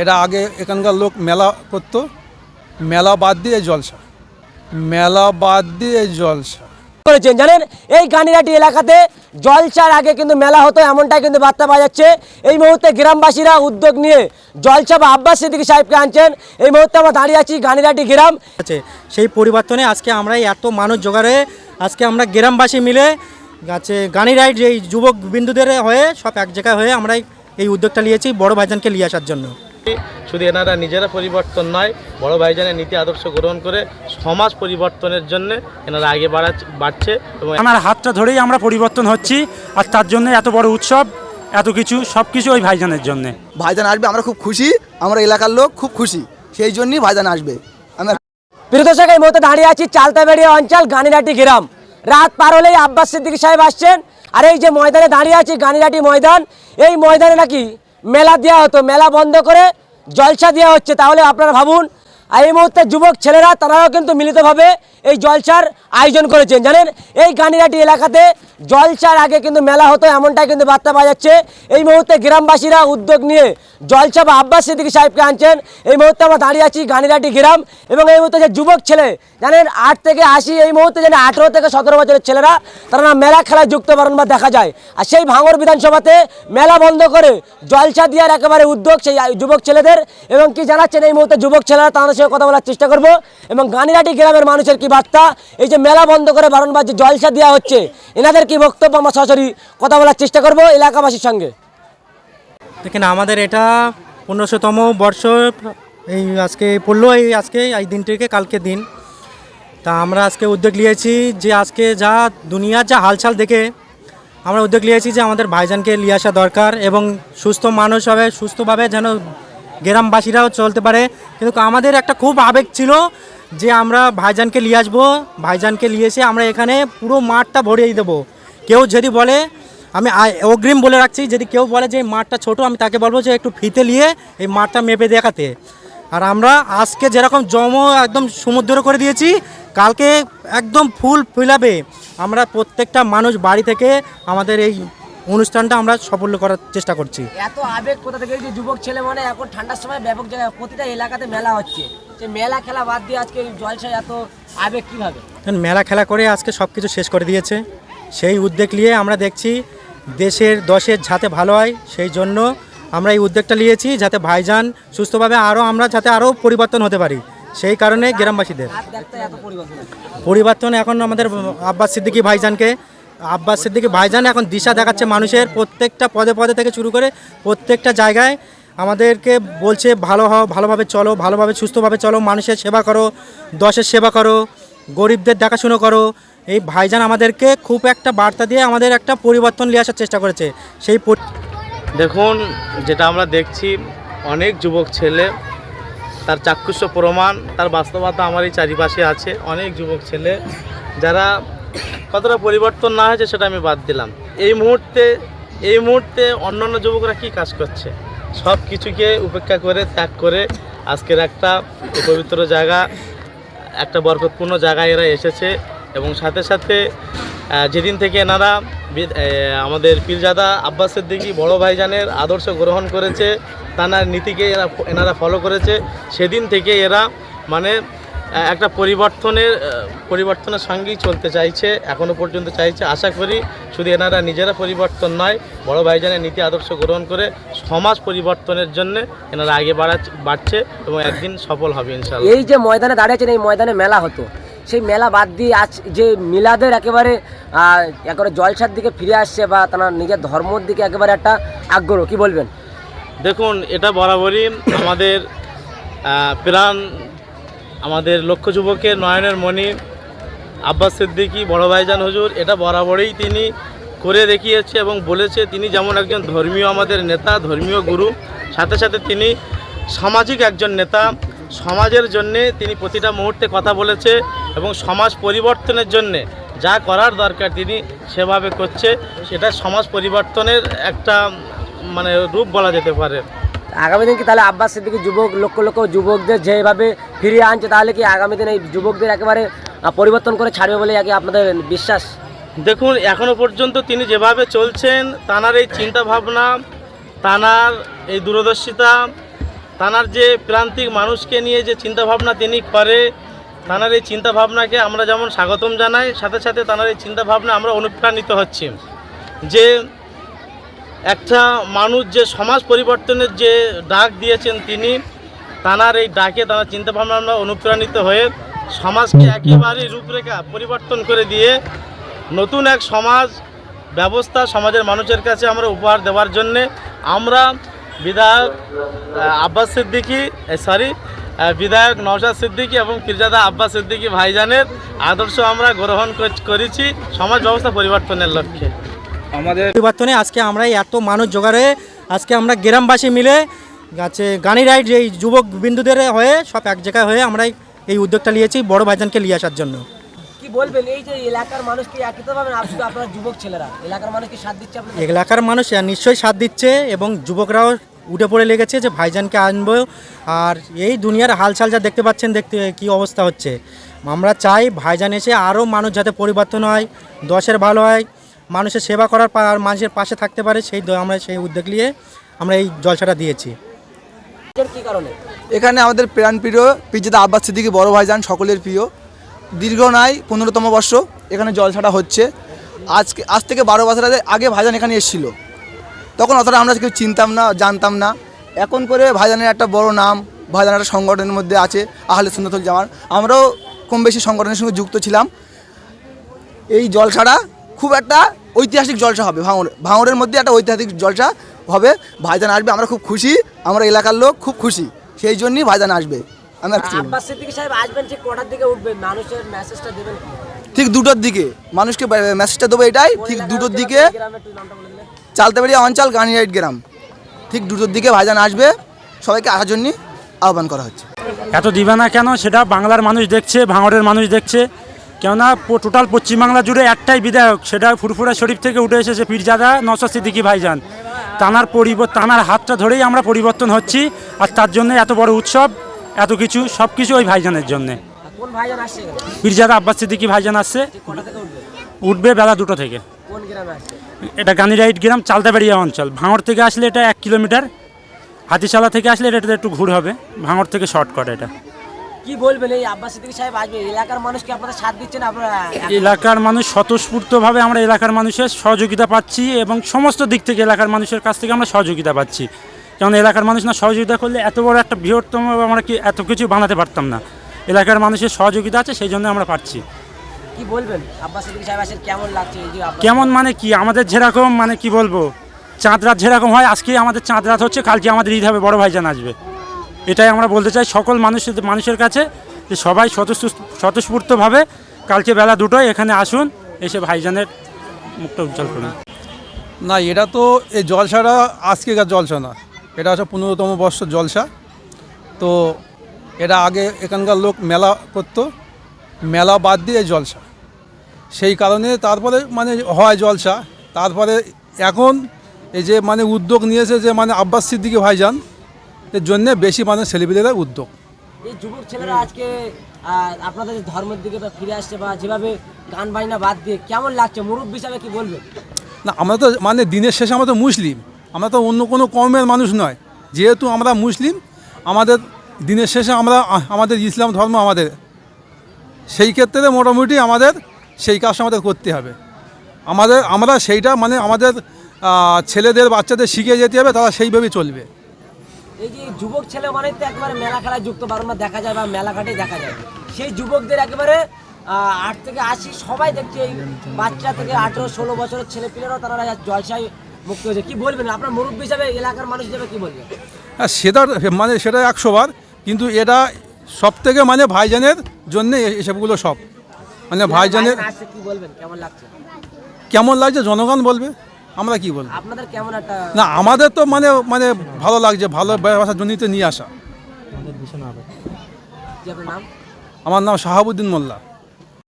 এটা আগে এখানকার লোক মেলা করতো। মেলা বাদ দিয়ে জলসা। মেলা বাদ দিয়ে জলসা। করেছেন জানেন? এই গানিরাটি এলাকাতে জলসার আগে কিন্তু মেলা হতো এমনটাই কিন্তু বার্তা পাওয়া যাচ্ছে। এই মুহূর্তে গ্রামবাসীরা উদ্যোগ নিয়ে জলসা বা আব্বাস সিদ্দিকী সাহেবকে আনছেন। এই মুহূর্তে আমরা দাঁড়িয়ে আছি গানিরাটি গ্রাম। আছে সেই পরিবর্তনে আজকে আমরা এত মানুষ জোগাড়ে আজকে আমরা গ্রামবাসী মিলে আছে গানি রাইড এই যুবক বিন্দুদের হয়ে সব এক জায়গায় হয়ে আমরা এই উদ্যোগটা নিয়েছি বড় ভাইজানকে নিয়ে আসার জন্য। শুধু এনারা নিজেরা পরিবর্তন নয় বড় ভাইজানের নীতি আদর্শ গ্রহণ করে সমাজ পরিবর্তনের জন্য এনারা আগে বাড়াচ্ছে বাড়ছে এবং আমার হাতটা ধরেই আমরা পরিবর্তন হচ্ছি আর তার জন্য এত বড় উৎসব এত কিছু সব কিছু ওই ভাইজানের জন্যে। ভাইজান আসবে আমরা খুব খুশি আমরা এলাকার লোক খুব খুশি সেই জন্যই ভাইজান আসবে। আমরা প্রিয় দর্শক এই মুহূর্তে দাঁড়িয়ে আছি চালতাবেড়িয়া অঞ্চল গানিরাটি গ্রাম। রাত পার হলেই আব্বাস সিদ্দিকী সাহেব আসছেন আর এই যে ময়দানে দাঁড়িয়ে আছি গানিরাটি ময়দান এই ময়দানে নাকি মেলা দেওয়া হতো মেলা বন্ধ করে জলসা দেওয়া হচ্ছে তাহলে আপনারা ভাবুন আর এই মুহূর্তে যুবক ছেলেরা, তারাও কিন্তু মিলিতভাবে এই জলসার আয়োজন করেছেন। জানেন, এই গানিরাটি এলাকাতে জলসার আগে কিন্তু মেলা হতো, এমনটাই কিন্তু বার্তা পাওয়া যাচ্ছে। এই মুহূর্তে গ্রামবাসীরা উদ্যোগ নিয়ে জলসা বা আব্বাস সিদ্দিকী সাহেবকে আনছেন। এই মুহূর্তে আমরা দাঁড়িয়ে আছি গানিরাটি গ্রাম এবং এই মুহূর্তে যে যুবক ছেলে, জানেন, আট থেকে আশি, এই মুহূর্তে জানেন, আঠেরো থেকে সতেরো বছরের ছেলেরা, তারা না মেলা খেলায় যুক্ত বারংবার দেখা যায়। আর সেই ভাঙর বিধানসভাতে মেলা বন্ধ করে জলসা দেওয়ার একেবারে উদ্যোগ সেই যুবক ছেলেদের এবং কি জানাচ্ছেন এই মুহূর্তে যুবক ছেলেরা তাদের সঙ্গে কথা বলার চেষ্টা করব এবং গানিরাটি গ্রামের মানুষের কি বার্তা? এই যে মেলা বন্ধ করে বারণবার যে জলসা দেওয়া হচ্ছে। এনাদের কি বক্তব্য? আমরা সরাসরি কথা বলার চেষ্টা করব এলাকাবাসীর সঙ্গে। দেখেন, আমাদের এটা পনেরোশোতম বর্ষ। এই আজকে পড়ল, এই আজকে, এই দিনটিকে, কালকে দিন। তা আমরা আজকে উদ্যোগ নিয়েছি যে আজকে যা দুনিয়ার যা হালচাল দেখে আমরা উদ্যোগ নিয়েছি যে আমাদের ভাইজানকে নিয়ে আসা দরকার এবং সুস্থ মানুষ হবে, সুস্থভাবে যেন গ্রামবাসীরাও চলতে পারে। কিন্তু আমাদের একটা খুব আবেগ ছিল যে আমরা ভাইজানকে নিয়ে আসব। ভাইজানকে নিয়ে এসে আমরা এখানে পুরো মাঠটা ভরিয়ে দেবো। কেউ যদি বলে, আমি অগ্রিম বলে রাখছি, যদি কেউ বলে যে মাঠটা ছোট, আমি তাকে বলব যে একটু ফিতে নিয়ে এই মাঠটা মেপে দেখাতে। আর আমরা আজকে যেরকম জম একদম সমুদ্র করে দিয়েছি, কালকে একদম ফুল ফিলাবে। আমরা প্রত্যেকটা মানুষ বাড়ি থেকে আমাদের এই অনুষ্ঠানটা আমরা সাফল্য করার চেষ্টা করছি। এত আবেগ কোথা থেকে? যে যুবক ছেলে মানে এখন ঠান্ডার সময় ব্যাপক জায়গায় প্রতিটা এলাকাতে মেলা হচ্ছে। যে মেলা খেলা বাদ দিয়ে আজকে জলসায় এত আবেগ কীভাবে? কারণ মেলা খেলা করে আজকে সব কিছু শেষ করে দিয়েছে। সেই উদ্যোগ নিয়ে আমরা দেখছি দেশের দশের যাতে ভালো হয় সেই জন্য আমরা এই উদ্যোগটা নিয়েছি যাতে ভাইজান সুস্থভাবে আরও আমরা যাতে আরও পরিবর্তন হতে পারি। সেই কারণে গ্রামবাসীদের। পরিবর্তন এখন আমাদের আব্বাস সিদ্দিকী ভাইজানকে আব্বাস সিদ্দিকী ভাইজান এখন দিশা দেখাচ্ছে মানুষের প্রত্যেকটা পদে পদে থেকে শুরু করে প্রত্যেকটা জায়গায় আমাদেরকে বলছে ভালো হও, ভালোভাবে চলো, ভালোভাবে, সুস্থভাবে চলো, মানুষের সেবা করো, দশের সেবা করো, গরিবদের দেখাশুনো করো। এই ভাইজান আমাদেরকে খুব একটা বার্তা দিয়ে আমাদের একটা পরিবর্তন নিয়ে আসার চেষ্টা করেছে। সেই দেখুন, যেটা আমরা দেখছি, অনেক যুবক ছেলে, তার চাক্ষুষ প্রমাণ, তার বাস্তবতা আমার এই চারিপাশে আছে। অনেক যুবক ছেলে, যারা কতটা পরিবর্তন না হয়েছে সেটা আমি বাদ দিলাম। এই মুহূর্তে এই মুহূর্তে অন্যান্য যুবকরা কি কাজ করছে? সব কিছুকে উপেক্ষা করে, ত্যাগ করে আজকের একটা পবিত্র জায়গা, একটা বরকতপূর্ণ জায়গায় এরা এসেছে এবং সাথে সাথে যেদিন থেকে এনারা আমাদের পীরজাদা আব্বাসের সিদ্দিকী বড় ভাইজানের আদর্শ গ্রহণ করেছে, তানার নীতিকে এরা এনারা ফলো করেছে, সেদিন থেকে এরা মানে একটা পরিবর্তনের পরিবর্তনের সঙ্গেই চলতে চাইছে এখনও পর্যন্ত চাইছে। আশা করি শুধু এনারা নিজেরা পরিবর্তন নয় বড় ভাইজানের নীতি আদর্শ গ্রহণ করে সমাজ পরিবর্তনের জন্য এনারা আগে বাড়াচ্ছে বাড়ছে এবং একদিন সফল হবে ইনশাল্লাহ এই যে ময়দানে দাঁড়িয়েছেন এই ময়দানে মেলা হতো। সেই মেলা বাদ দিয়ে আজ যে মিলাদের একেবারে একেবারে জলসার দিকে ফিরে আসছে বা তার নিজের ধর্মর দিকে একেবারে একটা আগ্রহ কি বলবেন? দেখুন এটা বরাবরই আমাদের প্রাণ আমাদের লক্ষ্য যুবকের নয়নের মণি, আব্বাস সিদ্দিকী, বড় ভাইজান হুজুর, এটা বরাবরই তিনি করে দেখিয়েছে এবং বলেছে, তিনি যেমন একজন ধর্মীয় আমাদের নেতা, ধর্মীয় গুরু, সাথে সাথে তিনি সামাজিক একজন নেতা, সমাজের জন্যে তিনি প্রতিটা মুহূর্তে কথা বলেছে এবং সমাজ পরিবর্তনের জন্যে যা করার দরকার তিনি সেভাবে করছে, সেটা সমাজ পরিবর্তনের একটা মানে রূপ বলা যেতে পারে। আগামী দিন কি তাহলে আব্বাস সিদ্দিকী যুবক, লক্ষ লক্ষ যুবকদের যেভাবে ফিরিয়ে আনছে, তাহলে কি আগামী দিনে এই যুবকদের একেবারে পরিবর্তন করে ছাড়বে বলে আগে আপনাদের বিশ্বাস? দেখুন, এখনও পর্যন্ত তিনি যেভাবে চলছেন, তানার এই চিন্তা ভাবনা তানার এই দূরদর্শিতা, তানার যে প্রান্তিক মানুষকে নিয়ে যে চিন্তাভাবনা তিনি করে, তানার এই চিন্তাভাবনাকে আমরা যেমন স্বাগতম জানাই, সাথে সাথে তানার এই চিন্তাভাবনা আমরা অনুপ্রাণিত হচ্ছি। যে একটা মানুষ যে সমাজ পরিবর্তনের যে ডাক দিয়েছেন তিনি তানার এই ডাকে তার চিন্তাভাবনা আমরা অনুপ্রাণিত হয়ে সমাজকে একেবারেই রূপরেখা পরিবর্তন করে দিয়ে নতুন এক সমাজ ব্যবস্থা সমাজের মানুষের কাছে আমরা উপহার দেওয়ার জন্যে আমরা বিধায়ক আব্বাস সিদ্দিকী সরি বিধায়ক নওশাদ সিদ্দিকী এবং ফিরজাদা আব্বাস সিদ্দিকী ভাইজানের আদর্শ আমরা গ্রহণ করেছি সমাজ ব্যবস্থা পরিবর্তনের লক্ষ্যে। পরিবর্তনে আজকে আমরা এত মানুষ জোগাড়ে আজকে আমরা গ্রামবাসী মিলে আছে গানি রাইড এই যুবক বিন্দুদের হয়ে সব এক জায়গায় হয়ে আমরা এই- উদ্যোগটা নিয়েছি বড় ভাইজানকে নিয়ে আসার জন্য। কি বলবেন এই যে এলাকার মানুষ কি একই আপনার যুবক ছেলেরা? এলাকার মানুষ কি সাথ দিচ্ছে এলাকার মানুষ নিশ্চয়ই সাথ দিচ্ছে এবং যুবকরাও উঠে পড়ে লেগেছে যে ভাইজানকে আনব। আর এই দুনিয়ার হালচাল যা দেখতে পাচ্ছেন দেখতে কি অবস্থা হচ্ছে? আমরা চাই ভাইজান এসে আরও মানুষ যাতে পরিবর্তন হয় দশের ভালো হয় মানুষের সেবা করার পা- আর মানুষের পাশে থাকতে পারে সেই দ- আমরা সেই উদ্যোগ নিয়ে আমরা এই জলসাটা দিয়েছি। কারণে? এখানে আমাদের প্রাণ প্রিয় পিজিদা আব্বাস সিদ্দিকি বড় ভাইজান সকলের প্রিয়। দীর্ঘ নাই পনেরোতম বর্ষ এখানে জলছাড়া হচ্ছে। আজকে আজ থেকে বারো বছর আগে- আগে ভাইজান এখানে এসেছিল। তখন অতটা আমরা কেউ চিনতাম না জানতাম না। এখন করে ভাইজানের একটা বড় নাম ভাইজান একটা সংগঠনের মধ্যে আছে আহলে সুন্নতুল জামান আমরাও কম বেশি সংগঠনের সঙ্গে যুক্ত ছিলাম। এই জলসাটা খুব একটা ঐতিহাসিক জলসা হবে। ভাঙড় ভাঙরের মধ্যে একটা ঐতিহাসিক জলসা হবে। ভাইজান আসবে আমরা খুব খুশি। আমরা এলাকার লোক খুব খুশি। সেই জন্যই ভাইজান আসবে। আমি আর কিছু বলব না। আব্বাস সিদ্দিকী সাহেব আসবেন ঠিক কটার দিকে উঠবেন? মানুষের মেসেজটা দেবেন কি? ঠিক দুটোর দিকে। মানুষকে মেসেজটা দেবো এটাই। ঠিক দুটোর দিকে গ্রামের একটু নামটা বলে দিলে। চালতাবাড়ি অঞ্চল গানিয়াইট গ্রাম। ঠিক দুটোর দিকে ভাইজান আসবে। সবাইকে আসার জন্য আহ্বান করা হচ্ছে। এত দিবে না কেন? সেটা বাংলার মানুষ দেখছে ভাঙড়ের মানুষ দেখছে। কেননা টোটাল পশ্চিমবাংলা জুড়ে একটাই বিধায়ক, সেটা ফুরফুরা শরীফ থেকে উঠে এসেছে পীরজাদা নসর সিদ্দিকি ভাইজান। তানার পরিবর্তন তানার হাতটা ধরেই আমরা পরিবর্তন হচ্ছি, আর তার জন্য এত বড় উৎসব, এত কিছু সব কিছু ওই ভাইজানের জন্যে। পীরজাদা আব্বাস সিদ্দিকি ভাইজান আসছে। উঠবে বেলা দুটো থেকে। এটা গানিরাইট গ্রাম, চালতাবাড়িয়া অঞ্চল। ভাঙড় থেকে আসলে এটা এক কিলোমিটার। হাতিশালা থেকে আসলে এটা একটু ঘুর হবে। ভাঙড় থেকে শর্টকাট এটা। কি বলবেন এই আব্বাস সিদ্দিকী সাহেব? আসবে এলাকার মানুষ কি আপনাদের সাথ দিচ্ছেন আপনারা? এলাকার মানুষ স্বতঃস্ফূর্তভাবে আমরা এলাকার মানুষের সহযোগিতা পাচ্ছি এবং সমস্ত দিক থেকে এলাকার মানুষের কাছ থেকে আমরা সহযোগিতা পাচ্ছি। কারণ এলাকার মানুষ না সহযোগিতা করলে এত বড় একটা বৃহত্তম আমরা কি এত কিছু বানাতে পারতাম না। এলাকার মানুষের সহযোগিতা আছে সেই জন্য আমরা পাচ্ছি কি বলবেন? আব্বাস সিদ্দিকী সাহেব আসেন কেমন লাগছে এই যে আব্বাস? কেমন মানে কি? আমাদের যেরকম মানে কি বলব? চাঁদ রাত যেরকম হয় আজকে আমাদের চাঁদ রাত হচ্ছে কালকে আমাদের ঈদ হবে বড় ভাইজান আসবে। এটাই আমরা বলতে চাই সকল মানুষের মানুষের কাছে যে সবাই স্বতঃস্ফূ- স্বতঃস্ফূর্তভাবে কালকে বেলা দুটোয় এখানে আসুন, এসে ভাইজানের মুখটা উজ্জ্বল করুন। না, এটা তো এই জলসাটা আজকেকার জলসা না। এটা হচ্ছে পনেরোতম বর্ষ জলসা। তো এটা আগে এখানকার লোক মেলা করতো, মেলা বাদ দিয়ে জলসা। সেই কারণে তারপরে মানে হয় জলসা। তারপরে এখন এই যে মানে উদ্যোগ নিয়েছে যে মানে আব্বাস সিদ্দিকি ভাইজান এর জন্যে বেশি মানুষ সেলিব্রিটিরা উদ্যোগ। এই যুবক ছেলেরা আজকে আপনাদের ধর্মের দিকে বা ফিরে আসছে বা যেভাবে গান বাজনা বাদ দিয়ে কেমন লাগছে? মুরব্বী হিসাবে কি বলবে না আমরা তো মানে দিনের শেষে আমরা তো মুসলিম। আমরা তো অন্য কোনো কমের মানুষ নয়। যেহেতু আমরা মুসলিম আমাদের দিনের শেষে আমরা আমাদের ইসলাম ধর্ম আমাদের। সেই ক্ষেত্রে মোটামুটি আমাদের সেই কাজটা আমাদের করতে হবে। আমাদের আমরা সেইটা মানে আমাদের ছেলেদের বাচ্চাদের শিখে যেতে হবে তারা সেইভাবেই চলবে। এই যে যুবক ছেলে মানে তো একেবারে মেলা খেলায় যুক্ত বারবার দেখা যায় বা মেলাঘাটে দেখা যায়। সেই যুবকদের একেবারে আট থেকে আশি সবাই দেখছে এই বাচ্চা থেকে আঠেরো ষোলো বছরের ছেলে পিলেরাও তারা জলসায় মুক্ত হয়েছে। কি বলবেন? আপনার মুরব্বী হিসাবে এলাকার মানুষ হিসাবে কি বলবেন? হ্যাঁ সেটা মানে সেটা একশো বার কিন্তু এটা সব থেকে মানে ভাইজানের জন্যে এসবগুলো সব। মানে ভাইজানের কেমন লাগছে? কেমন লাগছে? জনগণ বলবে। আমরা কি বলব? আপনাদের কেমন একটা না আমাদের তো মানে মানে ভালো লাগছে ভালো ব্যবসার জন্যই তো নিয়ে আসা। আমার নাম শাহাবুদ্দিন মোল্লা।